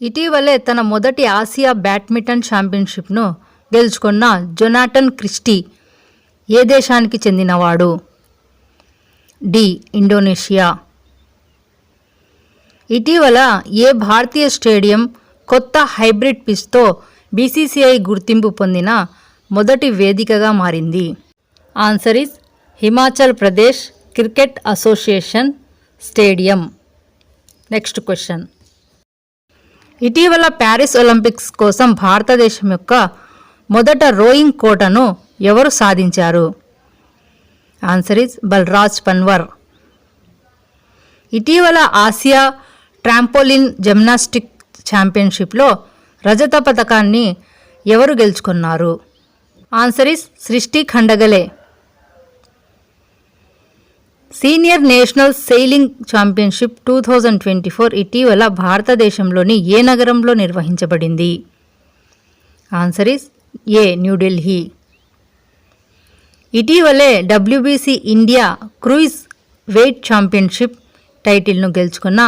ఇటీవలే తన మొదటి ఆసియా బ్యాడ్మింటన్ ఛాంపియన్షిప్ను గెలుచుకున్న జొనాటన్ క్రిస్టీ ఏ దేశానికి చెందినవాడు? డి. ఇండోనేషియా. ఇటీవల ఏ భారతీయ స్టేడియం కొత్త హైబ్రిడ్ పిచ్తో బీసీసీఐ గుర్తింపు పొందిన మొదటి వేదికగా మారింది? Answer is Himachal Pradesh cricket association stadium. Next question. ఇటీవల ప్యారిస్ ఒలింపిక్స్ కోసం భారతదేశం యొక్క మొదట రోయింగ్ కోటను ఎవరు సాధించారు? Answer is Balraj Panwar. ఇటీవల ఆసియా ట్రాంపోలిన్ జిమ్నాస్టిక్ ఛాంపియన్షిప్లో రజత పథకాన్ని ఎవరు గెలుచుకున్నారు? Answer is Srishti Khandagale. Senior national sailing championship two thousand twenty four ఇటీవల భారతదేశంలోని ఏ నగరంలో నిర్వహించబడింది? Answer is A New Delhi. ఇటీవలే WBC India cruise weight championship టైటిల్ను గెలుచుకున్న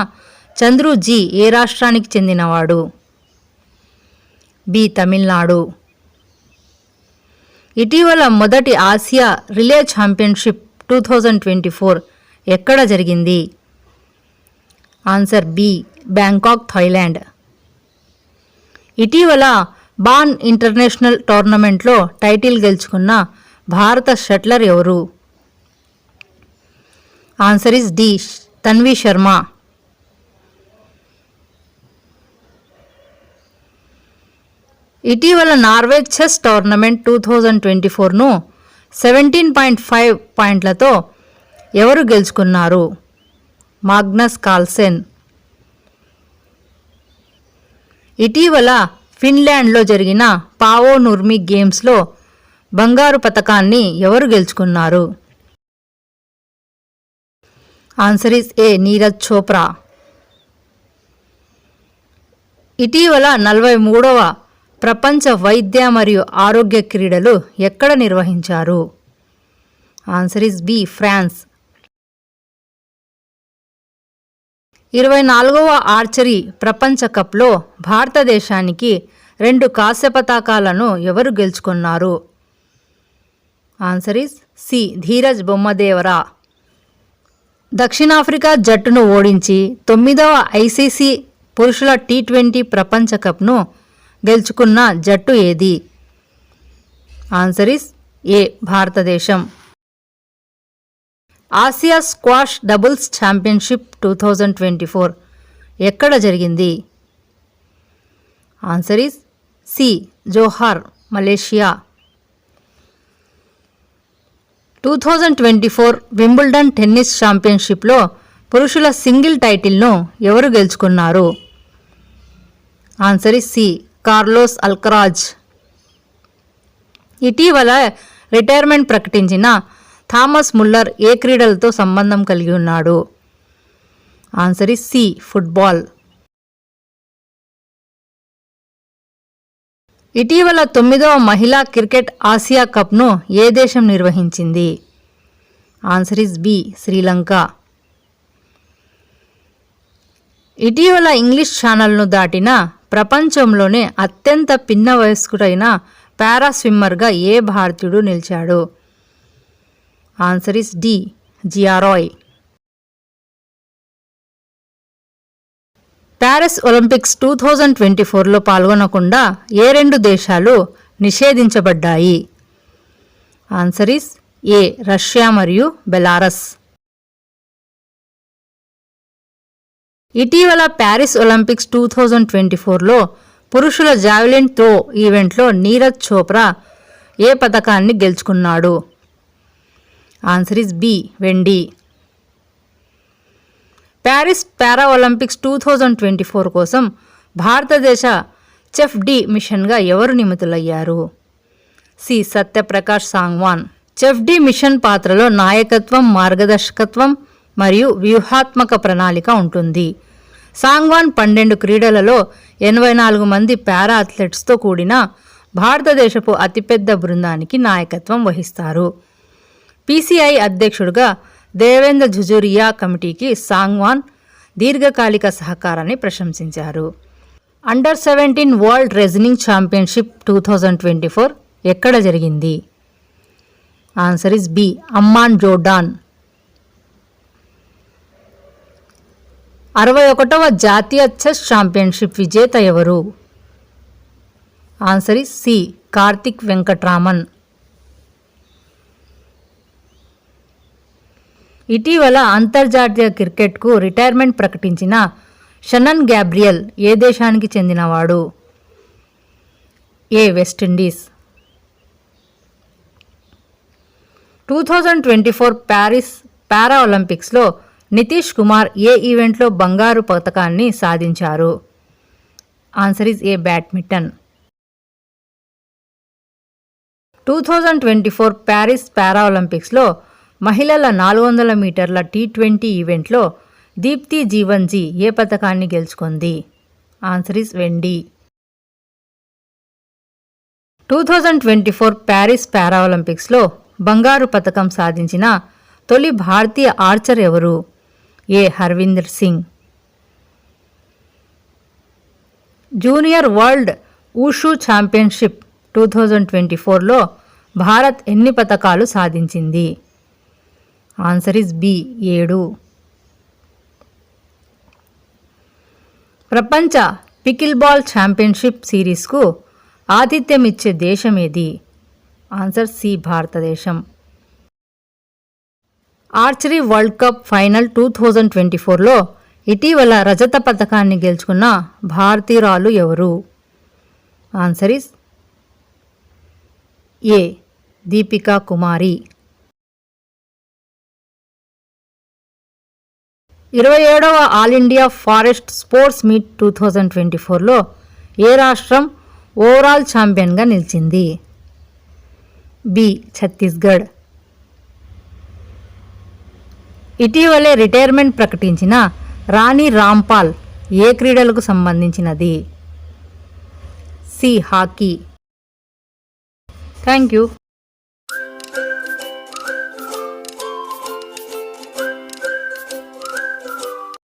చంద్రు జీ ఏ రాష్ట్రానికి చెందినవాడు? బి తమిళనాడు. ఇటీవల మొదటి Asia relay championship two thousand twenty four ఎక్కడ జరిగింది? Answer B Bangkok Thailand. ఇటీవల బాన్ ఇంటర్నేషనల్ టోర్నమెంట్లో టైటిల్ గెలుచుకున్న భారత షట్లర్ ఎవరు? Answer is D Tanvi Sharma. ఇటీవల Norway chess tournament two thousand twenty ఫోర్ను seventeen point five పాయింట్లతో ఎవరు గెలుచుకున్నారు? మాగ్నస్ కాల్సెన్ ఇటీవల ఫిన్లాండ్లో జరిగిన పావో నుర్మి గేమ్స్లో బంగారు పతకాన్ని ఎవరు గెలుచుకున్నారు? Answer is A. Neeraj Chopra. ఇటీవల నలభై మూడవ ప్రపంచ వైద్య మరియు ఆరోగ్య క్రీడలు ఎక్కడ నిర్వహించారు? ఆన్సర్ ఇస్ బి ఫ్రాన్స్ ఇరవై నాలుగవ ఆర్చరీ ప్రపంచ కప్లో భారతదేశానికి రెండు కాస్య పతాకాలను ఎవరు గెలుచుకున్నారు? Answer is C Dhiraj Bommadevara. దక్షిణాఫ్రికా జట్టును ఓడించి తొమ్మిదవ ఐసీసీ పురుషుల టీ ట్వంటీ ప్రపంచ కప్ను గెలుచుకున్న జట్టు ఏది? ఆన్సర్ ఇస్ ఏ భారతదేశం. Asia squash doubles championship two thousand twenty four ఎక్కడ జరిగింది? Answer is C Johor Malaysia. Two thousand twenty four Wimbledon tennis ఛాంపియన్షిప్లో పురుషుల సింగిల్ టైటిల్ను ఎవరు గెలుచుకున్నారు? Answer is C Carlos Alcaraz. ఇటీవల రిటైర్మెంట్ ప్రకటించిన థామస్ ముల్లర్ ఏ క్రీడలతో సంబంధం కలిగి ఉన్నాడు? Answer is C football. ఇటీవల తొమ్మిదవ మహిళా క్రికెట్ ఆసియా కప్ను ఏ దేశం నిర్వహించింది? Answer is B Sri Lanka. ఇటీవల ఇంగ్లీష్ ఛానల్ను దాటిన ప్రపంచంలోనే అత్యంత పిన్న వయస్కుడైన పారా స్విమ్మర్గా ఏ భారతీయుడు నిలిచాడు? Answer is D. Jiya Rai Paris Olympics two thousand twenty ఫోర్లో పాల్గొనకుండా ఏ రెండు దేశాలు నిషేధించబడ్డాయి? Answer is A. రష్యా మరియు బెలారస్. ఇటీవల Paris Olympics two thousand twenty ఫోర్లో పురుషుల జావెలిన్ త్రో ఈవెంట్లో నీరజ్ చోప్రా ఏ పథకాన్ని గెలుచుకున్నాడు? ఆన్సర్ ఇస్ బి వెండి. Paris para Olympics two thousand twenty four కోసం భారతదేశ చెఫ్ డి మిషన్గా ఎవరు నియమితులయ్యారు? C Satyaprakash Sangwan. Chef de mission పాత్రలో నాయకత్వం మార్గదర్శకత్వం మరియు వ్యూహాత్మక ప్రణాళిక ఉంటుంది. సాంగ్వాన్ పన్నెండు క్రీడలలో ఎనభై నాలుగు మంది పారా అథ్లెట్స్తో కూడిన భారతదేశపు అతిపెద్ద బృందానికి నాయకత్వం వహిస్తారు. పీసీఐ అధ్యక్షుడిగా దేవేంద్ర జుజురియా కమిటీకి సాంగ్వాన్ దీర్ఘకాలిక సహకారాన్ని ప్రశంసించారు. Under seventeen world wrestling championship two thousand twenty four ఎక్కడ జరిగింది? Answer is B. Amman Jordan. అరవై ఒకటవ జాతీయ చెస్ ఛాంపియన్షిప్ విజేత ఎవరు? Answer is C. Karthik Venkatraman. ఇటీవల అంతర్జాతీయ క్రికెట్కు రిటైర్మెంట్ ప్రకటించిన షనన్ గ్యాబ్రియల్ ఏ దేశానికి చెందినవాడు? A West Indies two thousand twenty four Paris para ఒలింపిక్స్లో నితీష్ కుమార్ ఏ ఈవెంట్లో బంగారు పథకాన్ని సాధించారు? Answer is A badminton two thousand twenty four Paris పారాలింపిక్స్లో మహిళల నాలుగు వందల మీటర్ల టీ ట్వంటీ ఈవెంట్లో దీప్తి జీవన్జీ ఏ పథకాన్ని గెలుచుకుంది? ఆన్సర్ ఇస్ వెండి two thousand twenty four Paris పారాలింపిక్స్లో బంగారు పథకం సాధించిన తొలి భారతీయ ఆర్చర్ ఎవరు? A Harvinder Singh. Junior world wushu championship two thousand twenty ఫోర్లో భారత్ ఎన్ని పథకాలు సాధించింది? ఆన్సర్ ఇస్ బి ఏడు. ప్రపంచ పికిల్ బాల్ ఛాంపియన్షిప్ సిరీస్కు ఆతిథ్యం ఇచ్చే దేశం ఏది? ఆన్సర్ సి భారతదేశం. Archery world cup final two thousand twenty ఫోర్లో ఇటీవల రజత పథకాన్ని గెలుచుకున్న భారతీయురాలు ఎవరు? Answer is A. Deepika Kumari. ఇరవై ఏడవ all India forest sports meet two thousand twenty ఫోర్లో ఏ రాష్ట్రం ఓవరాల్ ఛాంపియన్గా నిలిచింది? బి. ఛత్తీస్గఢ్. ఇటీవలే రిటైర్మెంట్ ప్రకటించిన రాణి రాంపాల్ ఏ క్రీడలకు సంబంధించినది? C hockey. Thank you.